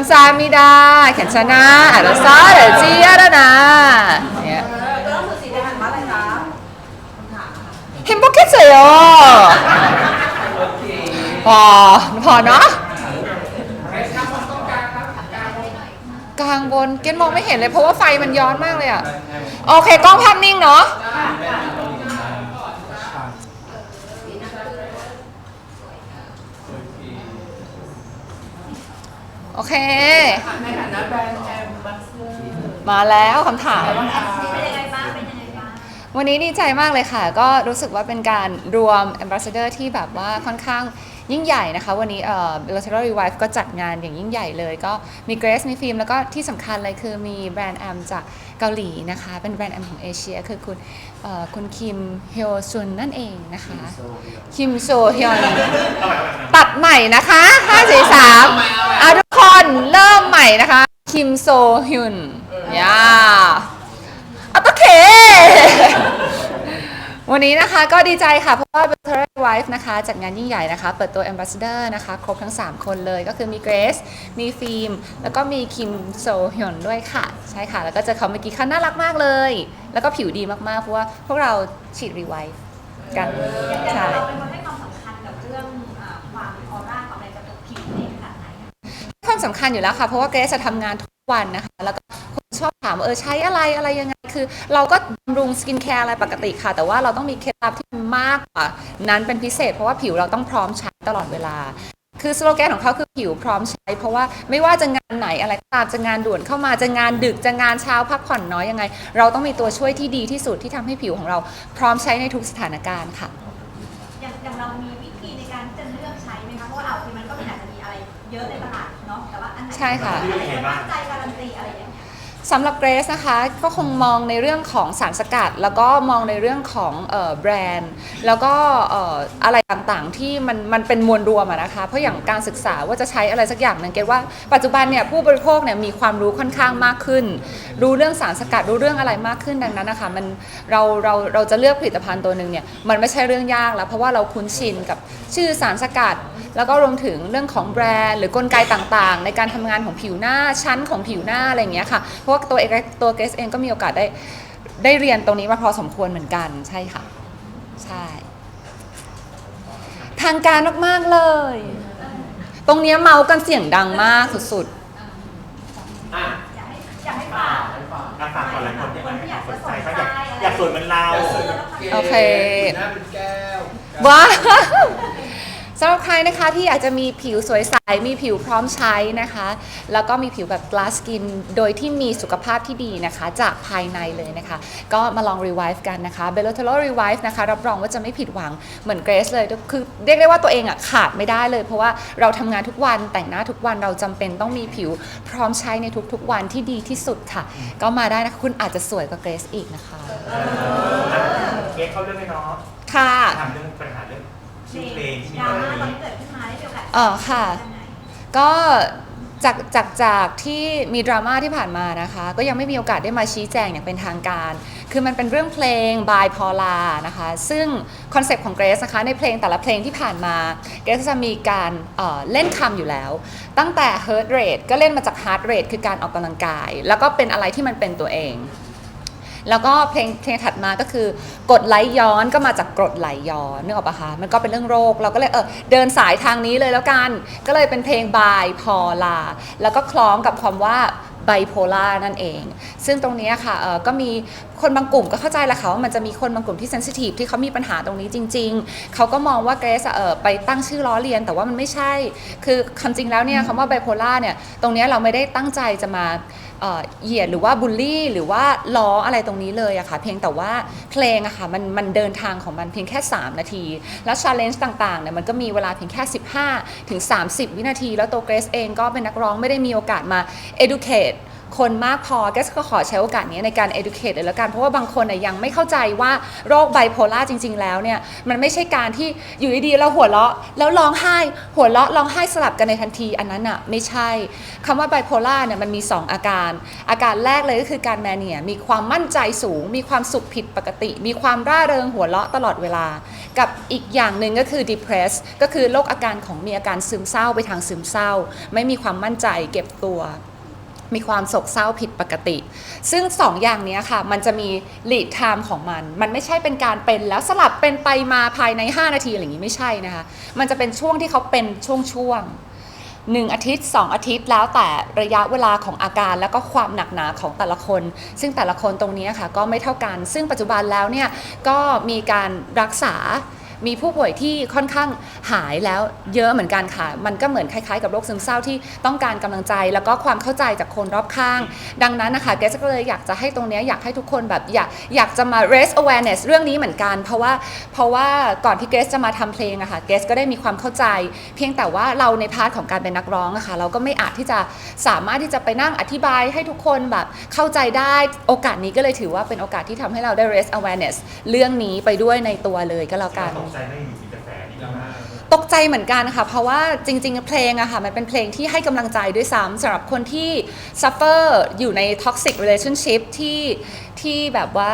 มซามิดาแขนชนะอาราซาเดจีอารานาเนี่ยก็คือสีแดเห็นบอกแค่เสียวพอพอเนาะกลางบนเกนมองไม่เห็นเลยเพราะว่าไฟมันย้อนมากเลยอะ โอเค กล้องภาพนิ่งเนาะ โอเค ในฐานะแบรนด์แอมบัสเตอร์มาแล้วคำถามเป็นยังไงบ้าง วันนี้ดีใจมากเลยค่ะ ก็รู้สึกว่าเป็นการรวม Ambassador ที่แบบว่าค่อนข้างยิ่งใหญ่นะคะ วันนี้เอ่อ Bilateral Revive ก็จัดงานอย่างยิ่งใหญ่เลย ก็มีเกรซมีฟิล์ม แล้วก็ที่สำคัญเลยคือมีแบรนด์แอมจากเกาหลีนะคะ เป็นแบรนด์แอมของเอเชีย คือคุณเอ่อคุณคิมเฮโอซุนนั่นเองนะคะ คิมโซฮยอน ตัดใหม่นะคะ5 4 3อะทุกคนเริ่มใหม่นะคะ คิมโซฮยุนย่า โอเค วันนี้นะคะก็ดีใจค่ะ เพราะว่า b e t t e r Wife นะคะ จัดงานยิ่งใหญ่นะคะ เปิดตัว Ambassador นะคะ ครบทั้ง 3 คนเลยก็คือมีเกรซมีฟิล์ม แล้วก็มีคิมโซฮยอนด้วยค่ะ ใช่ค่ะ แล้วก็เจอเขาเมื่อกี้เขาน่ารักมากเลย แล้วก็ผิวดีมาก ๆ เพราะว่าพวกเราฉีด Revive กันอย่างใช่ เราเป็นคนให้ความสำคัญกับเรื่องอ่าความออร่าความอะไรกับตัวผิวเองขนาดไหนอะความสำคัญอยู่แล้วค่ะ เพราะว่าเกรซจะทำงานทุกวันนะคะ แล้วก็คนชอบ ถามว่าเออใช้อะไรอะไรยังไงคือ เราก็บำรุงสกินแคร์อะไรปกติค่ะ แต่ว่าเราต้องมีเคล็ดลับที่มันมากกว่านั้นเป็นพิเศษ เพราะว่าผิวเราต้องพร้อมใช้ตลอดเวลา คือสโลแกนของเขาคือผิวพร้อมใช้ เพราะว่าไม่ว่าจะงานไหนอะไรก็ตามจะงานด่วนเข้ามาจะงานดึกจะงานเช้าพักผ่อนน้อยยังไง เราต้องมีตัวช่วยที่ดีที่สุดที่ทำให้ผิวของเราพร้อมใช้ในทุกสถานการณ์ค่ะอย่างอย่างเรามีวิธีในการที่จะเลือกใช้ไหมคะเพราะว่าเอาทีมันก็มีอาจจะมีอะไรเยอะในตลาดเนาะแต่ว่าอันไหนใช่ค่ะที่มันมั่นใจการันตีอะไรอย่างเงี้ย สำหรับเกรซนะคะก็คงมองในเรื่องของสารสกัด แล้วก็มองในเรื่องของแบรนด์ แล้วก็อะไรต่างๆที่มันมันเป็นมวลรวมนะคะเพราะอย่างการศึกษาว่าจะใช้อะไรสักอย่างหนึ่งเกรว่าปัจจุบันเนี่ยผู้บริโภคเนี่ยมีความรู้ค่อนข้างมากขึ้น รู้เรื่องสารสกัดรู้เรื่องอะไรมากขึ้นดังนั้นนะคะมันเราเราเราจะเลือกผลิตภัณฑ์ตัวหนึ่งเนี่ยมันไม่ใช่เรื่องยากแล้วเพราะว่าเราคุ้นชินกับชื่อสารสกัด แล้วก็รวมถึงเรื่องของแบรนด์ หรือกลไกต่างๆ ในการทำงานของผิวหน้าชั้นของผิวหน้าอะไรอย่างเงี้ยค่ะ เพราะว่าตัวเองตัวเกสเองก็มีโอกาสได้ได้เรียนตรงนี้มาพอสมควรเหมือนกันใช่ค่ะ ใช่ ทางการมากๆเลย ตรงเนี้ยเมาส์กันเสียงดังมากสุดอะอยากให้อยากให้ฝากอะฝากก่อนหลายคนที่คนที่อยากสจะนสใจนเขาใจอยากอะไรอยากสวยเหมือนเรา โอเค หน้าเป็นแก้วๆว้าว สำหรับใครนะคะที่อยากจะมีผิวสวยใส มีผิวพร้อมใช้นะคะ แล้วก็มีผิวแบบ glass skin โดยที่มีสุขภาพที่ดีนะคะ จากภายในเลยนะคะ ก็มาลอง revive กันนะคะ b e l o t e l o revive นะคะ รับรองว่าจะไม่ผิดหวังเหมือนเกรซเลย คือเรียกได้ว่าตัวเองอะขาดไม่ได้เลย เพราะว่าเราทำงานทุกวันแต่งหน้าทุกวันเราจำเป็นต้องมีผิวพร้อมใช้ในทุกๆวันที่ดีที่สุดค่ะ ก็มาได้นะคะคุณอาจจะสวยกว่าเกรซอีกนะคะ เค้กเข้าเรื่องไหมเนาะค่ะ ถามเรื่องปัญหาเรื่อง ชื่อเพลงที่มีดราเรื่องม่าตอนนี้เกิดขึ้นมาได้มีโอกาสเออค่ะ ก็จากจากจากที่มีดราม่าที่ผ่านมานะคะ ก็ยังไม่มีโอกาสได้มาชี้แจงอย่างเป็นทางการ คือมันเป็นเรื่องเพลง by Paula นะคะ ซึ่งคอนเซปต์ของเกรซนะคะในเพลงแต่ละเพลงที่ผ่านมาเกรซจะมีการเอ่อเล่นคำอยู่แล้ว ตั้งแต่ heart rate ก็เล่นมาจาก heart rate คือการออกกำลังกาย แล้วก็เป็นอะไรที่มันเป็นตัวเอง แล้วก็เพลงเพลงถัดมาก็คือกดไหลย้อนก็มาจากกรดไหลย้อนนึกออกปะคะมันก็เป็นเรื่องโรค เราก็เลยเออเดินสายทางนี้เลยแล้วกัน ก็เลยเป็นเพลงบายพอลา แล้วก็คล้องกับความว่า บโพล่านั่นเอง ซึ่งตรงเนี้ยค่ะเออก็มีคนบางกลุ่มก็เข้าใจแหละค่ะว่ามันจะมีคนบางกลุ่มที่เซนซิทีฟที่เขามีปัญหาตรงนี้จริง ๆ เขาก็มองว่าเกรซอะเออไปตั้งชื่อล้อเลียน แต่ว่ามันไม่ใช่ คือคำจริงแล้วเนี่ยคำว่าไบโพล่าเนี่ยตรงเนี้ยเราไม่ได้ตั้งใจจะมาเอ่อเหยียดหรือว่าบูลลี่ หรือว่าล้ออะไรตรงนี้เลยอะค่ะ เพียงแต่ว่าเพลงอะค่ะมันมันเดินทางของมันเพียงแค่ 3 นาที แล้วชาเลนจ์ต่างๆเนี่ยมันก็มีเวลาเพียงแค่ 15 ถึง 30 วินาที แล้วตัวเกรซเองก็เป็นนักร้องไม่ได้มีโอกาสมา educate คนมากพอเกสก็ขอใช้โอกาสนี้ในการ educate เลยแล้วกัน เพราะว่าบางคนยังไม่เข้าใจว่าโรคไบโพล่าจริง ๆ แล้วเนี่ยมันไม่ใช่การที่อยู่ดีๆเราหัวเราะแล้วร้องไห้ หัวเราะร้องไห้สลับกันในทันทีอันนั้นอะไม่ใช่คำว่าไบโพล่าเนี่ยมันมี 2 อาการ อาการแรกเลยก็คือการแมเนียมีความมั่นใจสูง มีความสุขผิดปกติ มีความร่าเริงหัวเราะตลอดเวลา กับอีกอย่างหนึ่งก็คือ depress ก็คือโรคอาการของมีอาการซึมเศร้าไปทางซึมเศร้า ไม่มีความมั่นใจเก็บตัว มีความโศกเศร้าผิดปกติ ซึ่งสองอย่างนี้ค่ะ มันจะมี lead time ของมัน มันไม่ใช่เป็นการเป็นแล้วสลับเป็นไปมาภายใน 5 นาทีอะไรอย่างนี้ไม่ใช่นะคะ มันจะเป็นช่วงที่เขาเป็นช่วงๆหนึ่งอาทิตย์ 2 อาทิตย์แล้วแต่ระยะเวลาของอาการ แล้วก็ความหนักหนาของแต่ละคน ซึ่งแต่ละคนตรงนี้ค่ะก็ไม่เท่ากัน ซึ่งปัจจุบันแล้วเนี่ยก็มีการรักษา มีผู้ป่วยที่ค่อนข้างหายแล้วเยอะเหมือนกันค่ะ มันก็เหมือนคล้ายๆ กับโรคซึมเศร้าที่ต้องการกำลังใจ แล้วก็ความเข้าใจจากคนรอบข้าง ดังนั้นนะคะเกสก็เลยอยากจะให้ตรงนี้อยากให้ทุกคนแบบอยากอยากจะมา raise awareness เรื่องนี้เหมือนกัน เพราะว่าเพราะว่าก่อนที่เกสจะมาทำเพลงอะค่ะเกสก็ได้มีความเข้าใจ เพียงแต่ว่าเราในพาร์ทของการเป็นนักร้องอะค่ะเราก็ไม่อาจที่จะสามารถที่จะไปนั่งอธิบายให้ทุกคนแบบเข้าใจได้โอกาสนี้ก็เลยถือว่าเป็นโอกาสที่ทำให้เราได้ raise awareness เรื่องนี้ไปด้วยในตัวเลยก็แล้วกันใจไม่มีกระแสนี้มาตกใจเหมือนกันค่ะ เพราะว่าจริง ๆ เพลงอะค่ะมันเป็นเพลงที่ให้กำลังใจด้วยซ้ำสำหรับคนที่ suffer อยู่ใน toxic relationship ที่ที่แบบว่า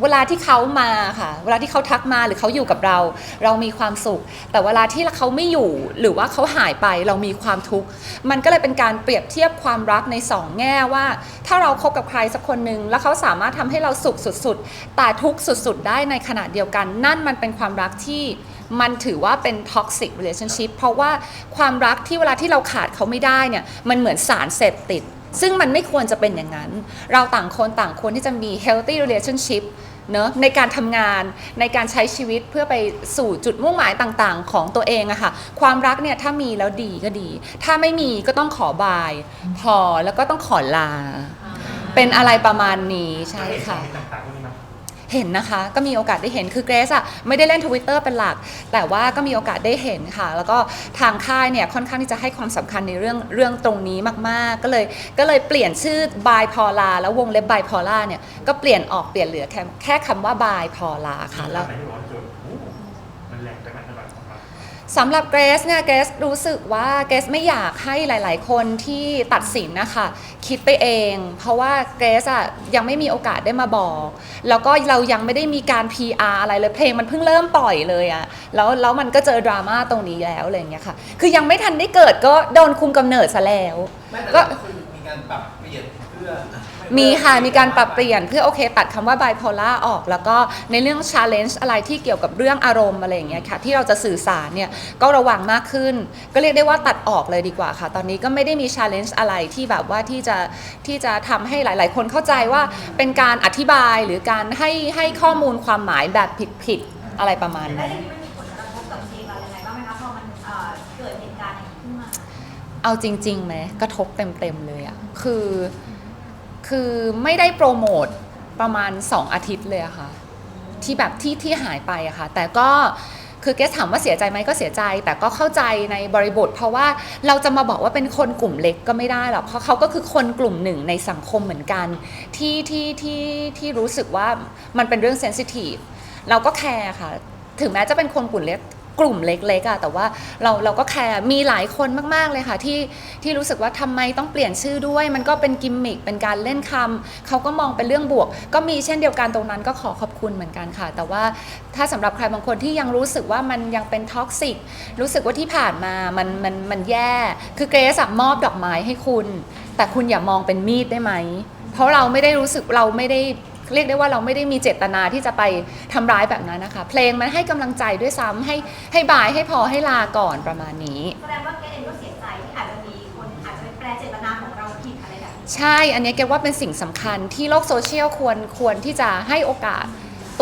เวลาที่เขามาค่ะ เวลาที่เขาทักมาหรือเขาอยู่กับเรา เรามีความสุข แต่เวลาที่เขาไม่อยู่หรือว่าเขาหายไปเรามีความทุกข์ มันก็เลยเป็นการเปรียบเทียบความรักในสองแง่ว่า ถ้าเราคบกับใครสักคนหนึ่งแล้วเขาสามารถทำให้เราสุขสุดๆ แต่ทุกข์สุดๆ ได้ในขณะเดียวกัน นั่นมันเป็นความรักที่มันถือว่าเป็น toxic relationship เพราะว่าความรักที่เวลาที่เราขาดเขาไม่ได้เนี่ยมันเหมือนสารเสพติด ซึ่งมันไม่ควรจะเป็นอย่างนั้น เราต่างคนต่างควรที่จะมี healthy relationship เนอะในการทำงานในการใช้ชีวิตเพื่อไปสู่จุดมุ่งหมายต่างๆ ของตัวเองอะค่ะ ความรักเนี่ยถ้ามีแล้วดีก็ดี ถ้าไม่มีก็ต้องขอบาย พอแล้วก็ต้องขอลา เป็นอะไรประมาณนี้ใช่ค่ะเห็นต่างๆพวกนี้มั้ย เห็นนะคะ ก็มีโอกาสได้เห็นคือเกรซอะไม่ได้เล่น Twitter เป็นหลัก แต่ว่าก็มีโอกาสได้เห็นค่ะ แล้วก็ทางค่ายเนี่ยค่อนข้างที่จะให้ความสำคัญในเรื่องเรื่องตรงนี้มากๆ ก็เลยก็เลยเปลี่ยนชื่อบายพอลาแล้ววงเล็บบายพอลาเนี่ยก็เปลี่ยนออกเปลี่ยนเหลือแค่แค่คำว่าบายพอลาค่ะแล้ว สำหรับเกรซเนี่ยเกรซรู้สึกว่าเกรซไม่อยากให้หลาย ๆ คนที่ตัดสินนะคะคิดไปเอง เพราะว่าเกรซอะยังไม่มีโอกาสได้มาบอก แล้วก็เรายังไม่ได้มีการ PR อะไรเลยเพลงมันเพิ่งเริ่มปล่อยเลยอะแล้วแล้วมันก็เจอดราม่าตรงนี้แล้วอะไรอย่างเงี้ยค่ะคือยังไม่ทันได้เกิดก็โดนคุมกำเนิดซะแล้ว ไม่แต่ก็ ก็คือมีการปรับเปลี่ยนเพื่อ มีค่ะมีการปรับเปลี่ยนเพื่อโอเค ตัดคำว่า bipolar ออก แล้วก็ในเรื่อง challenge อะไรที่เกี่ยวกับเรื่องอารมณ์อะไรอย่างเงี้ยค่ะ ที่เราจะสื่อสารเนี่ยก็ระวังมากขึ้น ก็เรียกได้ว่าตัดออกเลยดีกว่าค่ะ ตอนนี้ก็ไม่ได้มี challenge อะไรที่แบบว่าที่จะที่จะทำให้หลาย ๆ คนเข้าใจว่าเป็นการอธิบายหรือการให้ให้ข้อมูลความหมายแบบผิดๆอะไรประมาณแล้วนั้นอย่างนี้มันมีผลกระทบกับเพลงเรายังไงบ้างไหมคะพอมันเอ่อเกิดเหตุการณ์อย่างนี้ขึ้นมา เอาจริงๆไหมกระทบเต็มๆเลยอะคือ คือไม่ได้โปรโมทประมาณ 2 อาทิตย์เลยอะค่ะ ที่แบบที่ที่หายไปอะค่ะ แต่ก็คือเกสถามว่าเสียใจไหมก็เสียใจ แต่ก็เข้าใจในบริบท เพราะว่าเราจะมาบอกว่าเป็นคนกลุ่มเล็กก็ไม่ได้หรอกเพราะเขาก็คือคนกลุ่มหนึ่งในสังคมเหมือนกัน ที่ที่ที่ที่รู้สึกว่ามันเป็นเรื่องเซนซิทีฟเราก็แคร์ค่ะ ถึงแม้จะเป็นคนกลุ่มเล็ก กลุ่มเล็กๆอะแต่ว่าเราเราก็แคร์มีหลายคนมากๆเลยค่ะที่ที่รู้สึกว่าทำไมต้องเปลี่ยนชื่อด้วย มันก็เป็นกิมมิคเป็นการเล่นคำเขาก็มองเป็นเรื่องบวก ก็มีเช่นเดียวกันตรงนั้นก็ขอขอบคุณเหมือนกันค่ะ แต่ว่าถ้าสำหรับใครบางคนที่ยังรู้สึกว่ามันยังเป็นท็อกซิกรู้สึกว่าที่ผ่านมามันมันมันแย่ คือเกรซอะมอบดอกไม้ให้คุณ แต่คุณอย่ามองเป็นมีดได้ไหม เพราะเราไม่ได้รู้สึกเราไม่ได้ เรียกได้ว่าเราไม่ได้มีเจตนาที่จะไปทำร้ายแบบนั้นนะคะ เพลงมันให้กำลังใจด้วยซ้ำให้ให้บายให้พอให้ลาก่อนประมาณนี้แสดงว่าแกเองก็เสียใจที่อาจจะมีคนอาจจะไปแปลเจตนาของเราผิดอะไรแบบนี้ใช่ อันนี้เกดว่าเป็นสิ่งสำคัญที่โลกโซเชียลควรควรที่จะให้โอกาส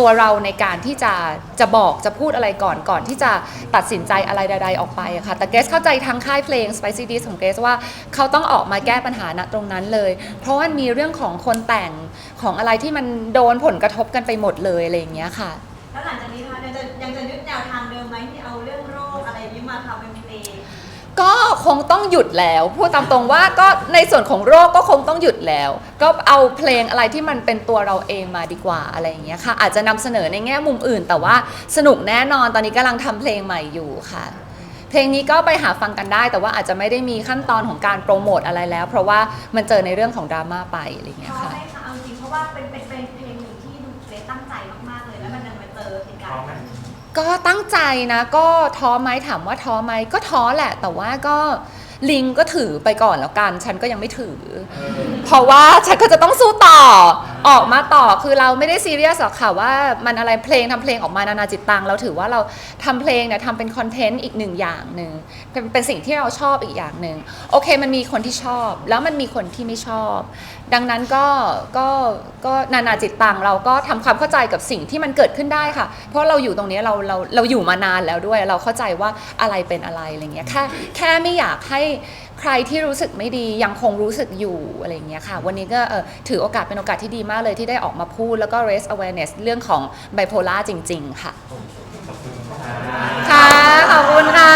ตัวเราในการที่จะจะบอกจะพูดอะไรก่อนก่อนที่จะตัดสินใจอะไรใด ๆ ออกไปอะค่ะแต่เกสเข้าใจทางค่ายเพลง Spicy d ของเกสว่าเขาต้องออกมาแก้ปัญหาณตรงนั้นเลย เพราะว่ามีเรื่องของคนแต่งของอะไรที่มันโดนผลกระทบกันไปหมดเลยอะไรอย่างเงี้ยค่ะแล้วหลังจากนี้นะคะยังจะยังจะยึดแนวทางเดิมไหมที่เอาเรื่องโรคอะไรนี้มาทำเป็นเพลง ก็คงต้องหยุดแล้วพูดตามตรงว่าก็ในส่วนของโรคก็คงต้องหยุดแล้ว ก็เอาเพลงอะไรที่มันเป็นตัวเราเองมาดีกว่าอะไรอย่างเงี้ยค่ะ อาจจะนำเสนอในแง่มุมอื่น แต่ว่าสนุกแน่นอนตอนนี้กำลังทำเพลงใหม่อยู่ค่ะ เพลงนี้ก็ไปหาฟังกันได้ แต่ว่าอาจจะไม่ได้มีขั้นตอนของการโปรโมทอะไรแล้ว เพราะว่ามันเจอในเรื่องของดราม่าไปอะไรอย่างเงี้ยท้อค่ะไหมคะเอาจริงเพราะว่าเป็นเป็นเป็นเพลงหนึ่งที่ดูเกรซตั้งใจมากๆเลยแล้วมันดันมาเจอเหตุการพร้อมณ์ไหม ก็ตั้งใจนะก็ท้อไหมถามว่าท้อไหมก็ท้อแหละ แต่ว่าก็ลิงก็ถือไปก่อนแล้วกัน ฉันก็ยังไม่ถือ เพราะว่าฉันก็จะต้องสู้ต่อ ออกมาต่อคือเราไม่ได้ซีเรียสหรอกค่ะว่ามันอะไรเพลงทำเพลงออกมานานาจิตตังเราถือว่าเราทำเพลงเนี่ยทำเป็นคอนเทนต์อีกหนึ่งอย่างหนึ่งเป็นเป็นสิ่งที่เราชอบอีกอย่างหนึ่งโอเคมันมีคนที่ชอบ แล้วมันมีคนที่ไม่ชอบ ดังนั้นก็ก็ก็นานาจิตตังเราก็ทำความเข้าใจกับสิ่งที่มันเกิดขึ้นได้ค่ะ เพราะเราอยู่ตรงนี้เราเราเราอยู่มานานแล้วด้วย เราเข้าใจว่าอะไรเป็นอะไรอะไรเงี้ยแค่แค่ไม่อยากให้ ใครที่รู้สึกไม่ดียังคงรู้สึกอยู่อะไรเงี้ยค่ะ วันนี้ก็เออถือโอกาสเป็นโอกาสที่ดีมากเลยที่ได้ออกมาพูดแล้วก็ raise awareness เรื่องของ bipolar จริงๆค่ะขอบคุณค่ะ ค่ะ ขอบคุณค่ะ